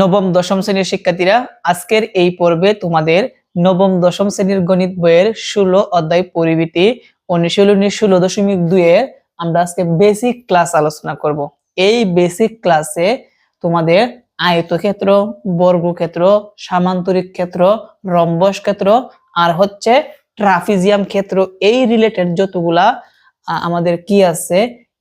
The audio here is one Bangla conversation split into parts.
নবম, দশম শ্রেণির শিক্ষার্থীরা, আজকের এই পর্বে তোমাদের নবম, দশম শ্রেণির গণিত বইয়ের ষোলো অধ্যায় পরিমিতি অনুশীলনী ষোলো দশমিক দুইয়ের আমরা আজকে বেসিক ক্লাস আলোচনা করব। এই বেসিক ক্লাসে তোমাদের আয়তক্ষেত্র, বর্গক্ষেত্র, সামান্তরিক ক্ষেত্র, রম্বস ক্ষেত্র, আর হচ্ছে ট্রাফিজিয়াম ক্ষেত্র, এই রিলেটেড যতগুলা আমাদের কি আছে,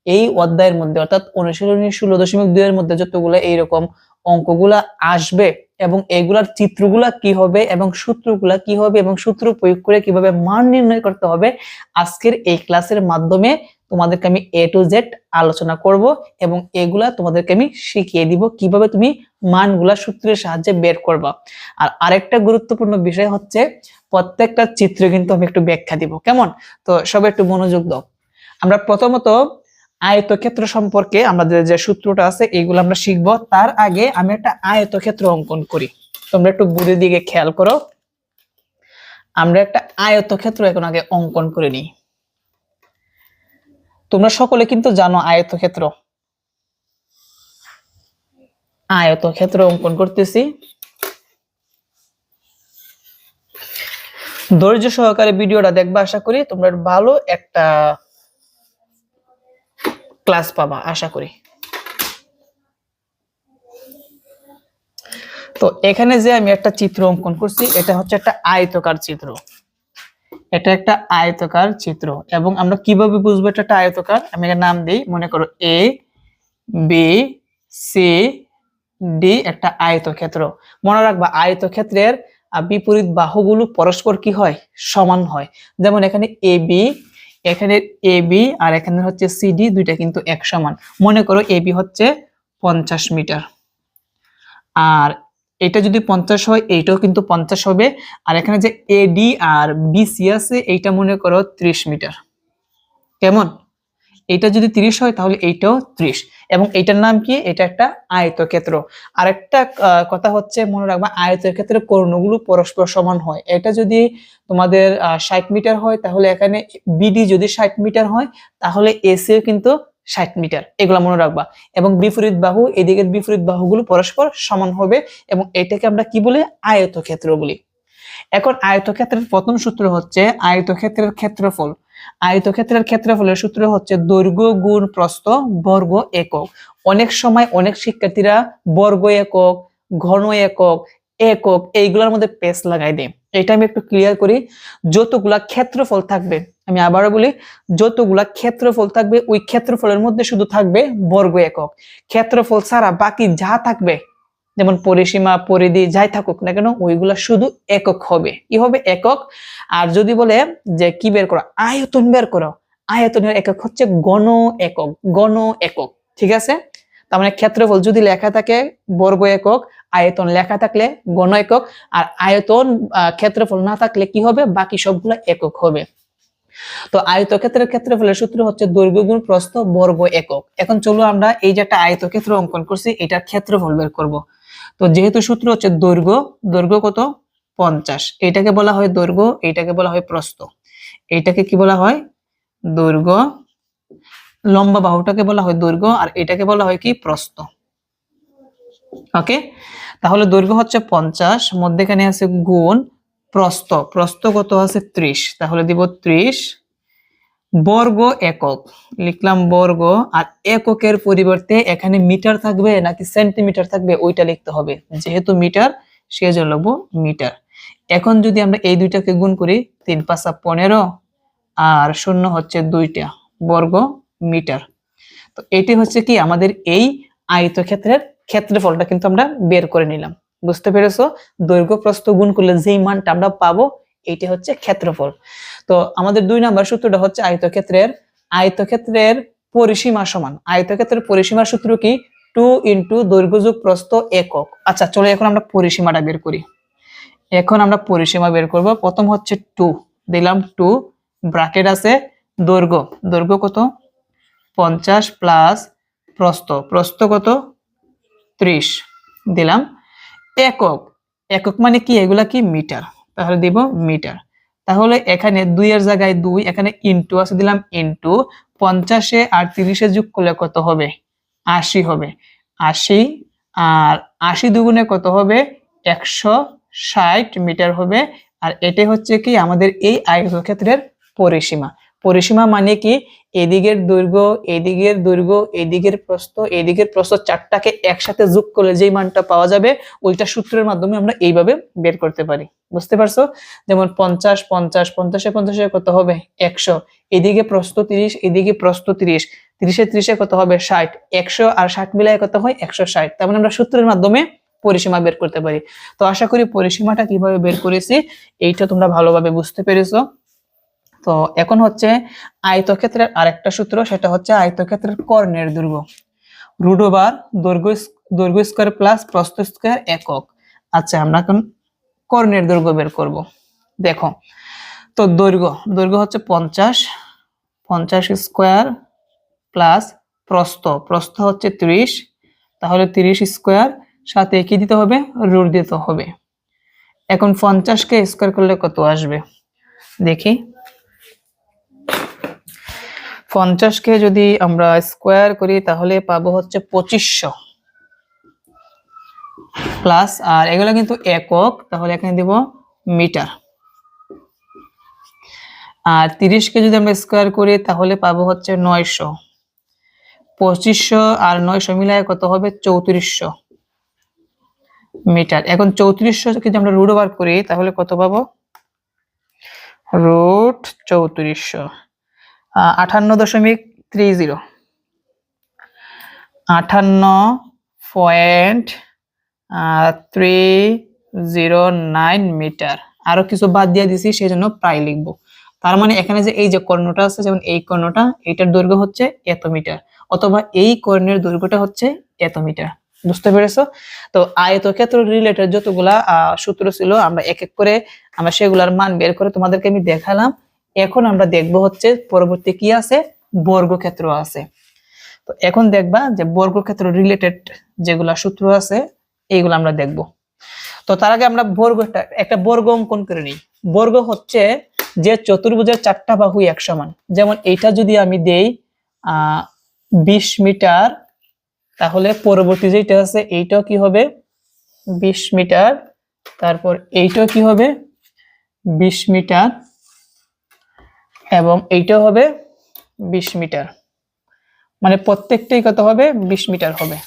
এই অধ্যায়ের মধ্যে, অর্থাৎ অনুশীলনী ষোলো দশমিক দুই এর মধ্যে যতগুলো এইরকম অঙ্কগুলা আসবে এবং এগুলার চিত্রগুলা কি হবে এবং সূত্রগুলা কি হবে এবং সূত্র প্রয়োগ করে কীভাবে মান নির্ণয় করতে হবে, আজকের এই ক্লাসের মাধ্যমে তোমাদেরকে আমি এ টু জেড আলোচনা করব এবং এগুলা তোমাদেরকে আমি শিখিয়ে দিব কীভাবে তুমি মানগুলা সূত্রের সাহায্যে বের করবা। আর আরেকটা গুরুত্বপূর্ণ বিষয় হচ্ছে, প্রত্যেকটা চিত্র কিন্তু আমি একটু ব্যাখ্যা দিব। কেমন? তো সবাই একটু মনোযোগ দাও। আমরা প্রথমত আয়তক্ষেত্র সম্পর্কে আমাদের যে সূত্রটা আছে এইগুলো আমরা শিখব। তার আগে আমি একটা আয়তক্ষেত্র অঙ্কন করি। তোমরা একটু বুড়ির দিকে খেয়াল করো। আমরা একটা আয়তক্ষেত্র এখন আগে অঙ্কন করে নিই। তোমরা সকলে কিন্তু জানো আয়তক্ষেত্র। আয়তক্ষেত্র অঙ্কন করতেছি। ধৈর্য সহকারে ভিডিওটা দেখবা, আশা করি তোমরা ভালো একটা ক্লাস পাবা, আশা করি। তো এখানে যে আমি একটা চিত্র অঙ্কন করছি, এটা হচ্ছে একটা আয়তকার চিত্র। এটা একটা আয়তকার চিত্র এবং আমরা কীভাবে বুঝব এটা একটা আয়তকার? আমি এর নাম দিই, মনে করো এ বি সি ডি একটা আয়তক্ষেত্র। মনে রাখবা, আয়তক্ষেত্রের বিপরীত বাহুগুলো পরস্পর কি হয়? সমান হয়। যেমন এখানে এ বি এখানে এ বি আর এখানে হচ্ছে সিডি দুইটা কিন্তু এক সমান মনে করো এ বি হচ্ছে পঞ্চাশ মিটার। আর এটা যদি পঞ্চাশ হয়, এইটাও কিন্তু পঞ্চাশ হবে। আর এখানে যে এডি আর বিসি আছে, এইটা মনে করো ত্রিশ মিটার। কেমন? এইটা যদি ত্রিশ হয়, তাহলে এইটাও ত্রিশ। এবং এইটার নাম কি? এটা একটা আয়তক্ষেত্র। আরেকটা কথা হচ্ছে, মনে রাখবা, আয়তক্ষেত্রের কর্ণগুলো পরস্পর সমান হয়। এটা যদি তোমাদের ষাট মিটার হয়, তাহলে এখানে বিডি যদি ষাট মিটার হয়, তাহলে এসিও কিন্তু ষাট মিটার। এগুলো মনে রাখবা। এবং বিপরীত বাহু, এদিকের বিপরীত বাহুগুলো পরস্পর সমান হবে এবং এটাকে আমরা কি বলি? আয়তক্ষেত্র বলি। এখন আয়তক্ষেত্রের প্রথম সূত্র হচ্ছে, আয়তক্ষেত্রের ক্ষেত্রফল। আয়তক্ষেত্রের ক্ষেত্রফলের সূত্র হচ্ছে দৈর্ঘ্য, গুণ, প্রস্থ, বর্গ, একক। অনেক সময় অনেক শিক্ষার্থীরা বর্গ একক, ঘন একক একক, এইগুলোর মধ্যে পেস লাগাই দেয়। এটা আমি একটু ক্লিয়ার করি। যতগুলা ক্ষেত্রফল থাকবে, আমি আবারও বলি, যতগুলা ক্ষেত্রফল থাকবে, ওই ক্ষেত্রফলের মধ্যে শুধু থাকবে বর্গ একক। ক্ষেত্রফল ছাড়া বাকি যা থাকবে যেমন পরিসীমা, পরিধি যাই থাকুক না কেন, ওইগুলা শুধু একক হবে। কি হবে? একক। আর যদি বলে যে কি বের করো? আয়তন বের করো। আয়তনের একক হচ্ছে গণ একক গণ একক। ঠিক আছে? তার মানে ক্ষেত্রফল যদি লেখা থাকে বর্গ একক, আয়তন লেখা থাকলে গণ একক, আর আয়তন ক্ষেত্রফল না থাকলে কি হবে? বাকি সবগুলো একক হবে। তো আয়তক্ষেত্রের ক্ষেত্রফলের সূত্র হচ্ছে দৈর্ঘ্য গুণ প্রস্থ বর্গ একক। এখন চলো আমরা এই যে একটা আয়তক্ষেত্র অঙ্কন করছি, এটার ক্ষেত্রফল বের করব। তো যেহেতু সূত্র হচ্ছে দৈর্ঘ্য দৈর্ঘ্য কত? পঞ্চাশ। এটাকে বলা হয় দৈর্ঘ্য, এইটাকে বলা হয় প্রস্থ। এইটাকে কি বলা হয়? দৈর্ঘ্য। লম্বা বাহুটাকে বলা হয় দৈর্ঘ্য, আর এটাকে বলা হয় কি? প্রস্থ। ওকে? তাহলে দৈর্ঘ্য হচ্ছে পঞ্চাশ, মধ্যেখানে আছে গুণ, প্রস্থ। প্রস্থ কত আছে? ত্রিশ। তাহলে দিব ত্রিশ বর্গ একক। লিখলাম বর্গ আর এককের পরিবর্তে এখানে মিটার থাকবে নাকি সেন্টিমিটার থাকবে ওইটা লিখতে হবে। যেহেতু মিটার, সেজন্য লিখব মিটার। এখন যদি আমরা এই দুইটাকে গুণ করি, তিন পাঁচা পনেরো আর শূন্য হচ্ছে দুইটা বর্গ মিটার। তো এটি হচ্ছে কি আমাদের এই আয়তক্ষেত্রের ক্ষেত্রফলটা কিন্তু আমরা বের করে নিলাম। বুঝতে পেরেছ? দৈর্ঘ্য প্রস্থ গুণ করলে যেই মানটা আমরা পাবো এইটা হচ্ছে ক্ষেত্রফল। তো আমাদের দুই নাম্বার সূত্রটা হচ্ছে আয়তক্ষেত্রের আয়তক্ষেত্রের পরিসীমা সমান। আয়তক্ষেত্রের পরিসীমার সূত্র কি? টু ইন্টু দৈর্ঘ্য যোগ প্রস্থ একক। আচ্ছা চলো এখন আমরা পরিসীমাটা বের করি। এখন আমরা পরিসীমা বের করব। প্রথম হচ্ছে টু দিলাম টু ব্র্যাকেট আছে দৈর্ঘ্য। দৈর্ঘ্য কত? পঞ্চাশ প্লাস প্রস্থ। প্রস্থ কত? ত্রিশ। দিলাম একক। একক মানে কি? এগুলা কি? মিটার। তাহলে দিব মিটার। তাহলে এখানে দুইয়ের জায়গায় দুই, এখানে ইনটু আছে, দিলাম ইনটু পঞ্চাশে আর তিরিশে যোগ করলে কত হবে? আশি হবে। আশি আর আশি দুগুণে কত হবে? একশো ষাট মিটার হবে। আর এটাই হচ্ছে কি আমাদের এই আয়তক্ষেত্রের পরিসীমা। পরিসীমা মানে কি? এদিকের দৈর্ঘ্য এদিকের দৈর্ঘ্য, এদিকের প্রস্থ এদিকের প্রস্থ চারটাকে একসাথে যোগ করলে যেই মানটা পাওয়া যাবে, ওইটা সূত্রের মাধ্যমে আমরা এইভাবে বের করতে পারি। বুঝতে পারছ? যেমন পঞ্চাশ পঞ্চাশ, পঞ্চাশে পঞ্চাশে কত হবে? একশো। এদিকে প্রস্থ তিরিশ, এদিকে প্রস্থ তিরিশ। তিরিশে ত্রিশে কত হবে? ষাট। একশো আর ষাট মিলায় কত হয়? একশো ষাট। তার মানে আমরা সূত্রের মাধ্যমে পরিসীমা বের করতে পারি। তো আশা করি পরিসীমাটা কীভাবে বের করেছি, এইটা তোমরা ভালোভাবে বুঝতে পেরেছ। তো এখন হচ্ছে আয়তক্ষেত্রের আরেকটা সূত্র, সেটা হচ্ছে আয়তক্ষেত্রের কর্ণের দৈর্ঘ্য ওভার দৈর্ঘ্য দৈর্ঘ্য স্কোয়ার প্লাস প্রস্থ স্কোয়ার একক। আচ্ছা আমরা এখন কর্ণের দৈর্ঘ্য বের করব। দেখো, তো দৈর্ঘ্য দৈর্ঘ্য হচ্ছে পঞ্চাশ পঞ্চাশ স্কোয়ার প্লাস প্রস্থ। প্রস্থ হচ্ছে ত্রিশ, তাহলে তিরিশ স্কোয়ার, সাথে কি দিতে হবে? রুট দিতে হবে। এখন পঞ্চাশকে স্কোয়ার করলে কত আসবে? দেখি। পঞ্চাশকে যদি আমরা স্কোয়ার করি, তাহলে পাবো হচ্ছে পঁচিশশো। প্লাস আর এগুলো কিন্তু একক, তাহলে এখানে দিব মিটার আর তিরিশকে যদি আমরা স্কোয়ার করি, তাহলে পাবো হচ্ছে নয়শো। পঁচিশশো আর নয়শো মিলায় কত হবে? চৌত্রিশশো মিটার এখন চৌত্রিশশো যদি আমরা রুট ওভার করি, তাহলে কত পাবো? রুট চৌত্রিশশো। আহ, আটান্ন দশমিক থ্রি জিরো আঠান্ন point three zero nine metre. আরও কিছু বাদ দিয়ে দিছি সেই জন্য প্রায় লিখব। তার মানে এখানে যে এই যে কর্ণটা আছে যেমন এই কর্ণটা এটার দৈর্ঘ্য হচ্ছে এত মিটার অথবা এই কর্ণের দৈর্ঘ্যটা হচ্ছে এত মিটার। বুঝতে পেরেছ? তো আয়তক্ষেত্র রিলেটেড যতগুলা সূত্র ছিল আমরা এক এক করে আমরা সেগুলার মান বের করে তোমাদেরকে আমি দেখালাম। এখন আমরা দেখব হচ্ছে পরবর্তী কি আছে? বর্গক্ষেত্র আছে। তো এখন দেখবা যে বর্গক্ষেত্র রিলেটেড যেগুলা সূত্র আছে, এইগুলো আমরা দেখব। তো তার আগে আমরা বর্গটা একটা বর্গ অঙ্কন করে নিই। বর্গ হচ্ছে যে চতুর্ভুজের চারটা বাহু এক সমান যেমন এইটা যদি আমি দেই বিশ মিটার, তাহলে পরবর্তী যেটা আছে, এইটাও কি হবে? বিশ মিটার, তারপর এইটাও কি হবে? বিশ মিটার এবং এইটাও হবে বিশ মিটার। মানে প্রত্যেকটাই কত হবে? বিশ মিটার হবে।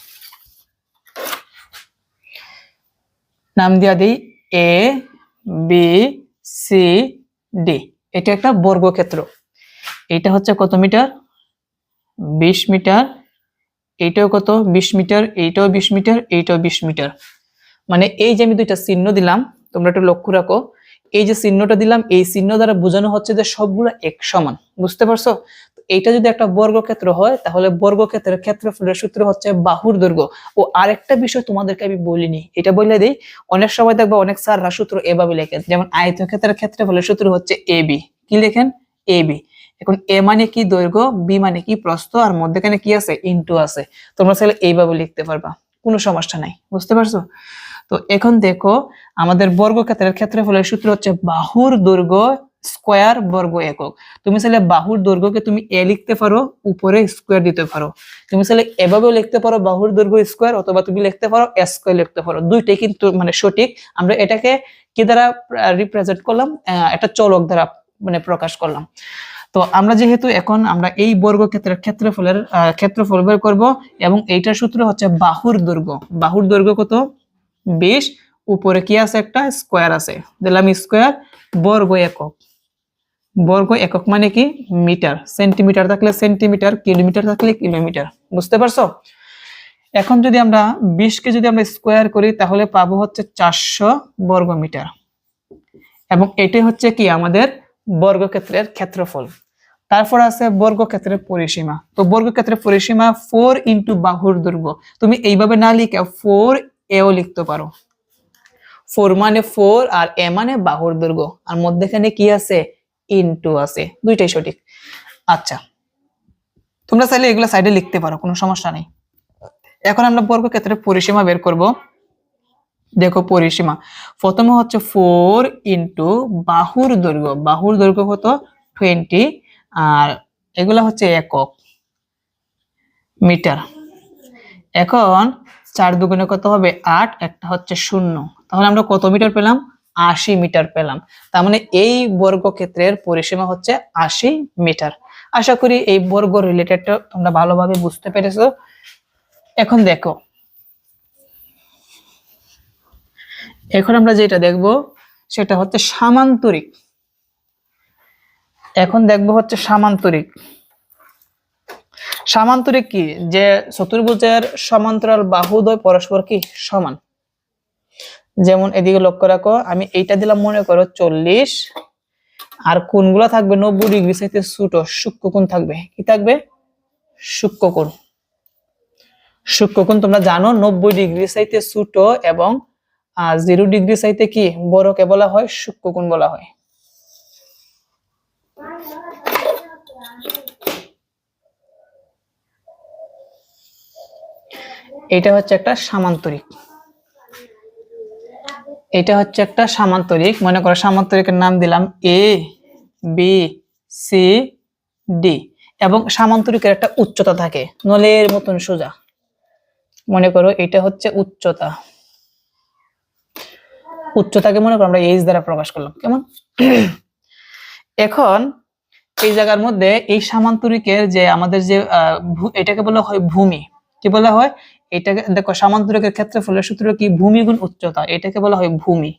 নাম দিয়া দিই এ বি সি ডি এটা একটা বর্গক্ষেত্র। এটা হচ্ছে কত মিটার? বিশ মিটার। এইটাও কত? বিশ মিটার। এইটাও বিশ মিটার। এইটাও বিশ মিটার। মানে এই যে আমি দুইটা চিহ্ন দিলাম, তোমরা একটু লক্ষ্য রাখো। এই যে চিহ্নটা দিলাম, এই চিহ্ন দ্বারা বোঝানো হচ্ছে যে সবগুলো এক সমান বুঝতে পারছ? এইটা যদি একটা বর্গক্ষেত্র হয়, তাহলে বর্গক্ষেত্রের ক্ষেত্রফলের সূত্র হচ্ছে বাহুর দৈর্ঘ্য। ও আরেকটা বিষয় তোমাদেরকে আমি বলিনি, এটা বলে দিই, অনেক সময় দেখব অনেক স্যাররা সূত্র এভাবে লেখেন, যেমন আয়তক্ষেত্রের ক্ষেত্রফলের সূত্র হচ্ছে এ বি। কি লেখেন? A B. এখন এ মানে কি দৈর্ঘ্য, বি মানে কি প্রস্থ, আর মধ্যেখানে কি আছে? ইনটু আছে। তোমরা চাইলে এইভাবে লিখতে পারবা, কোনো সমস্যা নাই, বুঝতে পারছ? তো এখন দেখো, আমাদের বর্গক্ষেত্রের ক্ষেত্রফলের সূত্র হচ্ছে বাহুর দৈর্ঘ্য স্কোয়ার বর্গ একক। তুমি চাইলে বাহুর দৈর্ঘ্যকে তুমি এ লিখতে পারো, উপরে স্কোয়ার দিতে পারো। তুমি চাইলে এভাবেও লিখতে পারো, বাহুর দৈর্ঘ্য স্কোয়ার অথবা তুমি লিখতে পারো, এ স্কোয়ার লিখতে পারো। দুইটাই কিন্তু মানে সঠিক। আমরা এটাকে কি দ্বারা রিপ্রেজেন্ট করলাম? একটা চলক দ্বারা মানে প্রকাশ করলাম। তো আমরা যেহেতু এখন আমরা এই বর্গক্ষেত্রের ক্ষেত্রফলের ক্ষেত্রফল বের করব এবং এইটার সূত্র হচ্ছে বাহুর দৈর্ঘ্য। বাহুর দৈর্ঘ্য কত? বিশ, উপরে কি আছে একটা? স্কোয়ার আছে। দিলাম স্কোয়ার বর্গ একক। বর্গ একক মানে কি? মিটার। সেন্টিমিটার থাকলে সেন্টিমিটার, কিলোমিটার থাকলে কিলোমিটার। বুঝতে পারছ? এখন যদি আমরা বিশকে যদি আমরা স্কোয়ার করি, তাহলে পাবো হচ্ছে চারশো বর্গ মিটার এবং এটাই হচ্ছে কি? আমাদের বর্গক্ষেত্রের ক্ষেত্রফল। তারপর আছে বর্গক্ষেত্রের পরিসীমা। তো বর্গক্ষেত্রের পরিসীমা ফোর ইন্টু বাহুর দুর্গ। তুমি এইভাবে না লিখে ফোর এও লিখতে পারো। ফোর মানে ফোর আর এ মানে বাহুর দৈর্ঘ্য আর মধ্যেখানে কি আছে? ইনটু আছে। দুইটাই সঠিক। আচ্ছা। তোমরা চাইলে এগুলো সাইডে লিখতে পারো, কোনো সমস্যা নেই। এখন আমরা বর্গক্ষেত্রের পরিসীমা বের করব। দেখো পরিসীমা। প্রথমে হচ্ছে ফোর ইন্টু বাহুর দৈর্ঘ্য বাহুর দৈর্ঘ্য কত? টোয়েন্টি। আর এগুলা হচ্ছে একক। মিটার। এখন চার দুগুণে কত হবে? আট, একটা হচ্ছে শূন্য। তাহলে আমরা কত মিটার পেলাম? আশি মিটার পেলাম। তার মানে এই বর্গক্ষেত্রের পরিসীমা হচ্ছে আশি মিটার। আশা করি এই বর্গ রিলেটেডটা তোমরা ভালোভাবে বুঝতে পেরেছ। এখন দেখো। এখন আমরা যেটা দেখব, সেটা হচ্ছে সামান্তরিক। এখন দেখব হচ্ছে সামান্তরিক। সামান্তরিক কি? যে চতুর্ভুজের সমান্তরাল বাহুদ্বয় পরস্পর কি? সমান। যেমন এদিকে লক্ষ্য রাখো, আমি এইটা দিলাম মনে করো চল্লিশ, আর কোনগুলো থাকবে নব্বই ডিগ্রি সাইতে ছোট, সূক্ষ্ম কোণ থাকবে। কি থাকবে? সূক্ষ্ম কোণ। সূক্ষ্ম কোণ তোমরা জানো, নব্বই ডিগ্রি সাইতে ছোট এবং জিরো ডিগ্রি সাইতে কি? বড়কে বলা হয়? সূক্ষ্ম কোণ বলা হয়। এটা হচ্ছে একটা সামান্তরিক। এটা হচ্ছে একটা সামান্তরিক। মনে করো সামান্তরিকের নাম দিলাম এ বি সি ডি এবং সামান্তরিকের একটা উচ্চতা থাকে, নলের মতন সোজা। মনে করো এটা হচ্ছে উচ্চতা। উচ্চতাকে মনে করো আমরা এইচ দ্বারা প্রকাশ করলাম। কেমন? এখন এই জায়গার মধ্যে এই সামান্তরিকের যে আমাদের যে এটাকে বলা হয় ভূমি। কি বলা হয়? এটাকে, দেখো, সামান্তরিকের ক্ষেত্রফলের সূত্র কি? ভূমি গুণ উচ্চতা। এটাকে বলা হয় ভূমি।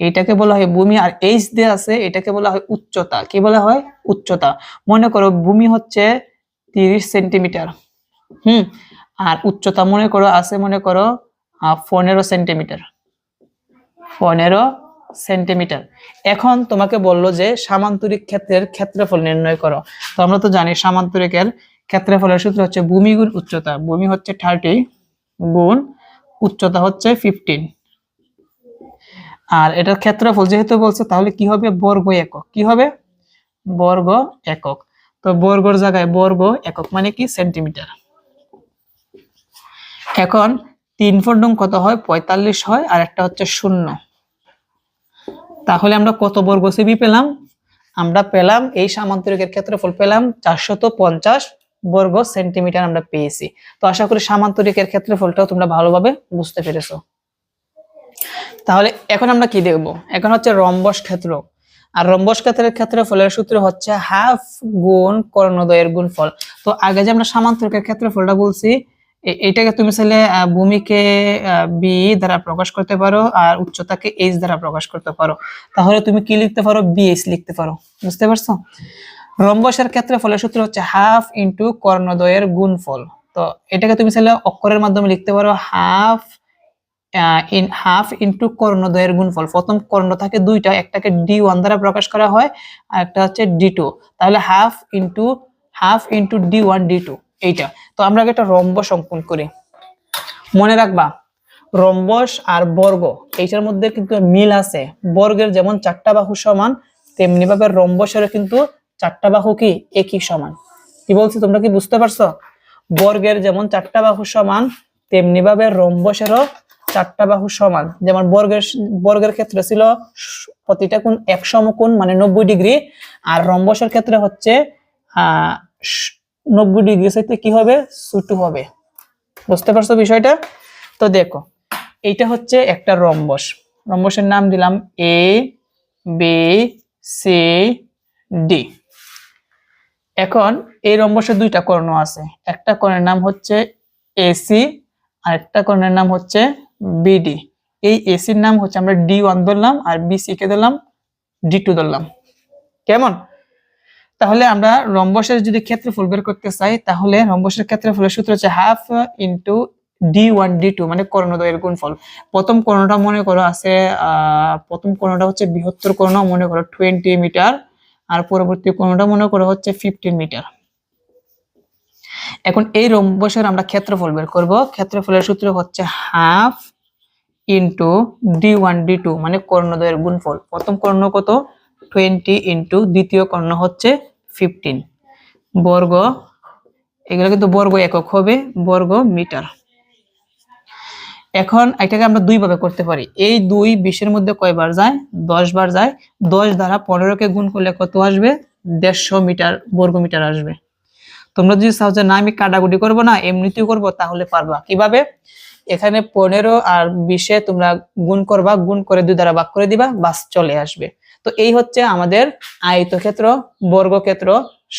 এটাকে বলা হয় ভূমি, আর এইচ দিয়ে আছে, এটাকে বলা হয় উচ্চতা। কি বলা হয়? উচ্চতা। মনে করো, ভূমি হচ্ছে তিরিশ সেন্টিমিটার। হুম? আর উচ্চতা মনে করো, আছে মনে করো পনেরো সেন্টিমিটার। পনেরো সেন্টিমিটার। এখন তোমাকে বলল যে সামান্তরিক ক্ষেত্রের ক্ষেত্রফল নির্ণয় করো। তো আমরা তো জানি সামান্তরিকের ক্ষেত্রফলের সূত্র হচ্ছে ভূমি গুণ উচ্চতা। ভূমি হচ্ছে থার্টি গুণ উচ্চতা হচ্ছে ফিফটিন আর এটার ক্ষেত্রফল যেহেতু বলছে, তাহলে কি হবে? বর্গ একক। কি হবে? বর্গ একক। তো বর্গর জায়গায় বর্গ একক মানে কি? সেন্টিমিটার। এখন তিন ফন্ডং কত হয়? পঁয়তাল্লিশ হয়, আর একটা হচ্ছে শূন্য। তাহলে আমরা কত বর্গ সিবি পেলাম? আমরা পেলাম, এই সামান্তরিকের ক্ষেত্রফল পেলাম চারশত পঞ্চাশ বর্গ সেন্টিমিটার আমরা পেয়েছি। তো আশা করি সামান্তরিকের ক্ষেত্রফলটাও তোমরা ভালোভাবে বুঝতে পেরেছ। তাহলে এখন আমরা কি দেখব? এখন হচ্ছে রম্বস ক্ষেত্র। আর রম্বস ক্ষেত্রের ক্ষেত্রফলের সূত্র হচ্ছে হাফ গুণ কর্ণদ্বয়ের গুণফল। তো আগে যে আমরা সামান্তরিকের ক্ষেত্রফলটা বলছি এটাকে তুমি চাইলে ভূমিকে বি দ্বারা প্রকাশ করতে পারো আর উচ্চতাকে এইচ দ্বারা প্রকাশ করতে পারো। তাহলে তুমি কি লিখতে পারো? বিএইচ লিখতে পারো। বুঝতে পারছ? রম্বসের ক্ষেত্রে ফলের সূত্র হচ্ছে হাফ ইন্টু কর্ণদ্বয়ের গুণফল। তো এটাকে তুমি চাইলে অক্ষরের মাধ্যমে লিখতে পারো হাফ ইন হাফ ইন্টু কর্ণদ্বয়ের গুণফল। প্রথম কর্ণ থাকে দুইটা, একটাকে ডি ওয়ান দ্বারা প্রকাশ করা হয় আর একটা হচ্ছে ডি টু তাহলে half into half into D one D two এইটা। তো আমরা আগে একটা রম্বস অঙ্কন করি। মনে রাখবা, রম্বস আর বর্গ, এইটার মধ্যে কিন্তু মিল আছে। বর্গের যেমন চারটা বাহু সমান তেমনি ভাবে রম্বসেরও কিন্তু চারটা বাহু কি একই সমান? কি বলছি, তোমরা কি বুঝতে পারছ? বর্গের যেমন চারটা বাহু সমান, তেমনি ভাবে রম্বসেরও চারটা বাহু সমান। যেমন বর্গের বর্গের ক্ষেত্রে ছিল প্রতিটা কোণ এক সমকোণ মানে নব্বই ডিগ্রি। আর রম্বসের ক্ষেত্রে হচ্ছে আহ নব্বই ডিগ্রি সাইতে কি হবে? ছোট হবে। বুঝতে পারছ বিষয়টা? তো দেখো, এইটা হচ্ছে একটা রম্বস। রম্বসের নাম দিলাম এ বি সি ডি এখন এই রম্বসের দুইটা কর্ণ আছে। একটা কর্ণের নাম হচ্ছে এসি আর একটা কর্ণের নাম হচ্ছে বিডি এই এসির নাম হচ্ছে আমরা ডি ওয়ান ধরলাম আর বিসি কে ধরলাম? ডি টু ধরলাম। কেমন? তাহলে আমরা রম্বসের যদি ক্ষেত্রফল বের করতে চাই, তাহলে রম্বসের ক্ষেত্রফলের সূত্র হচ্ছে half into D one D two মানে কর্ণদ্বয়ের গুণফল। প্রথম কর্ণটা মনে করো আছে প্রথম কর্ণটা হচ্ছে বৃহত্তর কর্ণ, মনে করো টোয়েন্টি মিটার আর পরবর্তী কর্ণটা মনে করো হচ্ছে ফিফটিন মিটার এখন এই রম্বসের আমরা ক্ষেত্রফল বের করব। ক্ষেত্রফলের সূত্র হচ্ছে half into D one D two মানে কর্ণদ্বয়ের গুণফল। প্রথম কর্ণ কত? টোয়েন্টি ইন্টু দ্বিতীয় কর্ণ হচ্ছে ফিফটিন বর্গ, এগুলো কিন্তু বর্গ একক হবে, বর্গ মিটার এখন এটাকে আমরা দুই ভাবে করতে পারি। এই দুই বিশের মধ্যে কয়বার যায়? দশ বার যায়। দশ দ্বারা পনেরোকে গুণ করলে কত আসবে? দেড়শো মিটার, বর্গ মিটার আসবে। তোমরা যদি চাও যে না, আমি কাটাকুটি করব না, এমনিতেও করব, তাহলে পারবা। কীভাবে? এখানে পনেরো আর বিশে তোমরা গুণ করবা, গুণ করে দুই দ্বারা ভাগ করে দিবা, বাস চলে আসবে। তো এই হচ্ছে আমাদের আয়তক্ষেত্র, বর্গক্ষেত্র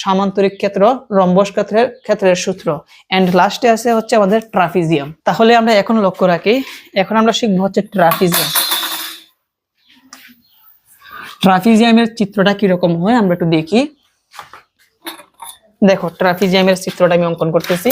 সামান্তরিক ক্ষেত্র, রম্বস ক্ষেত্রের ক্ষেত্রের সূত্র। এন্ড লাস্টে আছে হচ্ছে আমাদের ট্রাফিজিয়াম। তাহলে আমরা এখন লক্ষ্য রাখি, এখন আমরা শিখব হচ্ছে ট্রাফিজিয়াম। ট্রাফিজিয়ামের চিত্রটা কীরকম হয়, আমরা একটু দেখি। দেখো, ট্রাফিজিয়ামের চিত্রটা আমি অঙ্কন করতেছি।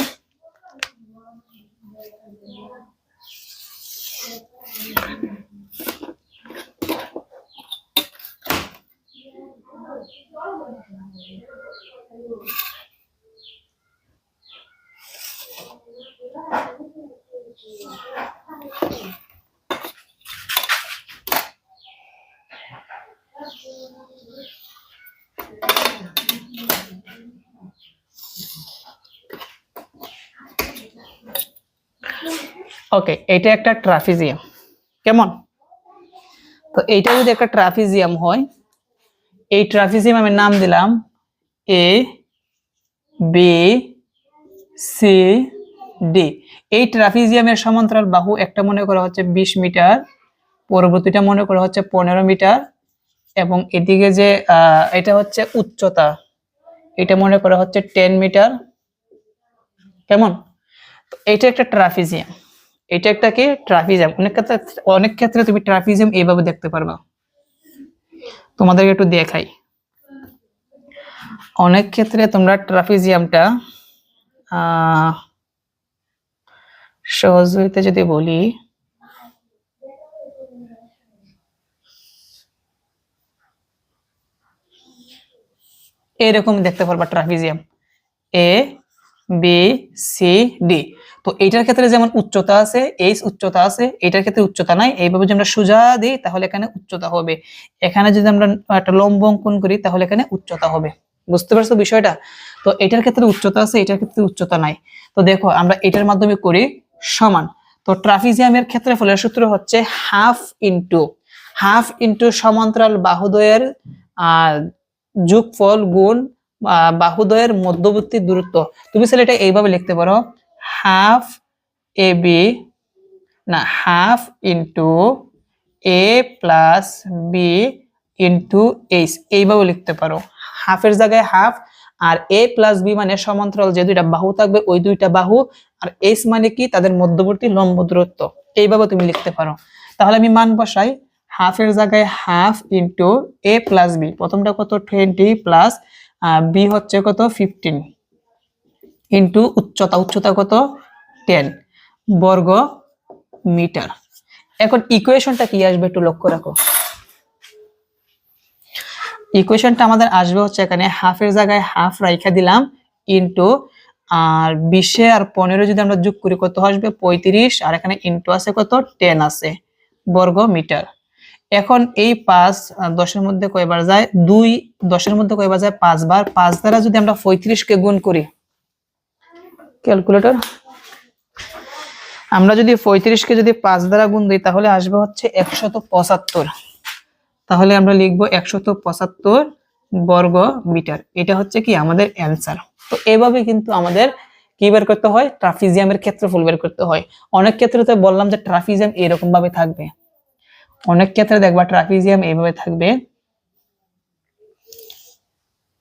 ওকে এটা একটা ট্রাফিজিয়াম কেমন? তো এইটা যদি একটা ট্রাফিজিয়াম হয়, এই ট্রাফিজিয়াম আমি নাম দিলাম এ বি সি ডি এই ট্রাফিজিয়ামের সমান্তরাল বাহু একটা মনে করা হচ্ছে বিশ মিটার, পরবর্তীটা মনে করা হচ্ছে পনেরো মিটার এবং এদিকে যে এটা হচ্ছে উচ্চতা, এটা মনে করা হচ্ছে টেন মিটার। কেমন? এটা একটা ট্রাফিজিয়াম এটা একটা কি? ট্রাফিজিয়াম অনেক ক্ষেত্রে অনেক ক্ষেত্রে তুমি ট্রাফিজিয়াম এইভাবে দেখতে পারবা। তোমাদেরকে একটু দেখাই। অনেক ক্ষেত্রে তোমরা ট্রাফিজিয়ামটা আহ সহজ হইতে যদি বলি এরকম দেখতে পারবা trapezium A B C D তো এইটার ক্ষেত্রে যেমন উচ্চতা আছে, এইচ উচ্চতা আছে এটার ক্ষেত্রে উচ্চতা নাই। এইভাবে যদি আমরা সোজা দিই, তাহলে এখানে উচ্চতা হবে। এখানে যদি আমরা একটা লম্ব অঙ্কন করি, তাহলে এখানে উচ্চতা হবে। বুঝতে পারছ বিষয়টা? তো এটার ক্ষেত্রে উচ্চতা আছে, এটার ক্ষেত্রে উচ্চতা নাই। তো দেখো, আমরা এটার মাধ্যমে করি সমান। তো ট্রাফিজিয়ামের ক্ষেত্রে ফলের সূত্র হচ্ছে হাফ ইন্টু হাফ ইন্টু সমান্তরাল বাহুদ্বয়ের আহ যোগফল গুণ আহ, বাহুদ্বয়ের মধ্যবর্তী দূরত্ব। তুমি চাইলে এটা এইভাবে লিখতে পারো হাফ এ বি না half into A plus B into H. এইভাবে লিখতে পারো। হাফের জায়গায় হাফ আর এ প্লাস বি মানে সমান্তরাল যে দুইটা বাহু থাকবে, ওই দুইটা বাহু আর এইচ মানে কি? তাদের মধ্যবর্তী লম্ব দূরত্ব। এইভাবে তুমি লিখতে পারো। তাহলে আমি মান বসাই। হাফের জায়গায় half into A plus B প্রথমটা কত? টোয়েন্টি প্লাস বি হচ্ছে কত? ফিফটিন ইন্টু উচ্চতা উচ্চতা কত? টেন বর্গ মিটার। এখন ইকুয়েশনটা কি আসবে একটু লক্ষ্য রাখো। ইকুয়েশনটা আমাদের আসবে হচ্ছে এখানে হাফের জায়গায় হাফ রাইখা দিলাম ইন্টু আর বিশে আর পনেরো যদি আমরা যোগ করি কত আসবে? পঁয়ত্রিশ, আর এখানে ইন্টু আছে কত? টেন আছে বর্গ মিটার এখন এই পাঁচ দশের মধ্যে কয়বার যায়? দুই, দশের মধ্যে কয়বার যায়? পাঁচবার। পাঁচ দ্বারা যদি আমরা পঁয়ত্রিশকে গুণ করি ক্যালকুলেটর আমরা যদি পঁয়ত্রিশকে যদি পাঁচ দ্বারা গুণ দিই, তাহলে আসবে হচ্ছে একশত পঁচাত্তর। তাহলে আমরা লিখব একশত পঁচাত্তর বর্গ মিটার। এটা হচ্ছে কি আমাদের অ্যান্সার। তো এভাবে কিন্তু আমাদের কি বের করতে হয়? ট্রাফিজিয়ামের ক্ষেত্রফল বের করতে হয়। অনেক ক্ষেত্রে তো বললাম যে ট্রাফিজিয়াম এরকম ভাবে থাকবে। অনেক ক্ষেত্রে দেখবা ট্রাফিজিয়াম এইভাবে থাকবে।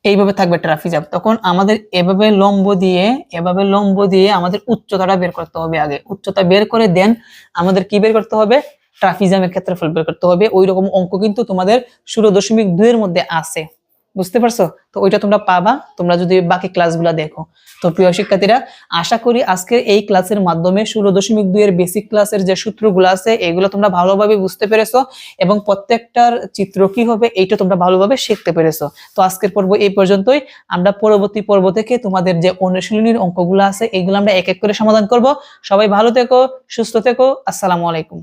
এইভাবে থাকবে ট্রাফিজাম তখন আমাদের এভাবে লম্ব দিয়ে, এভাবে লম্ব দিয়ে আমাদের উচ্চতাটা বের করতে হবে আগে। উচ্চতা বের করে দেন আমাদের কি বের করতে হবে? ট্রাফিজামের ক্ষেত্রফল বের করতে হবে। ওই রকম অঙ্ক কিন্তু তোমাদের ষোলো দশমিক দুইয়ের মধ্যে আছে। বুঝতে পারছ? তো ওইটা তোমরা পাবা। তোমরা যদি বাকি ক্লাসগুলো দেখো। তো প্রিয় শিক্ষার্থীরা, আশা করি আজকের এই ক্লাসের মাধ্যমে ষোলো দশমিক দুইয়ের বেসিক ক্লাসের যে সূত্রগুলো আছে, এগুলো তোমরা ভালোভাবে বুঝতে পেরেছ এবং প্রত্যেকটার চিত্র কি হবে, এইটা তোমরা ভালোভাবে শিখতে পেরেছ। তো আজকের পর্ব এই পর্যন্তই। আমরা পরবর্তী পর্ব থেকে তোমাদের যে অনুশীলনীর অঙ্কগুলো আছে, এগুলো আমরা এক এক করে সমাধান করব। সবাই ভালো থেকো, সুস্থ থেকো। আসসালামু আলাইকুম।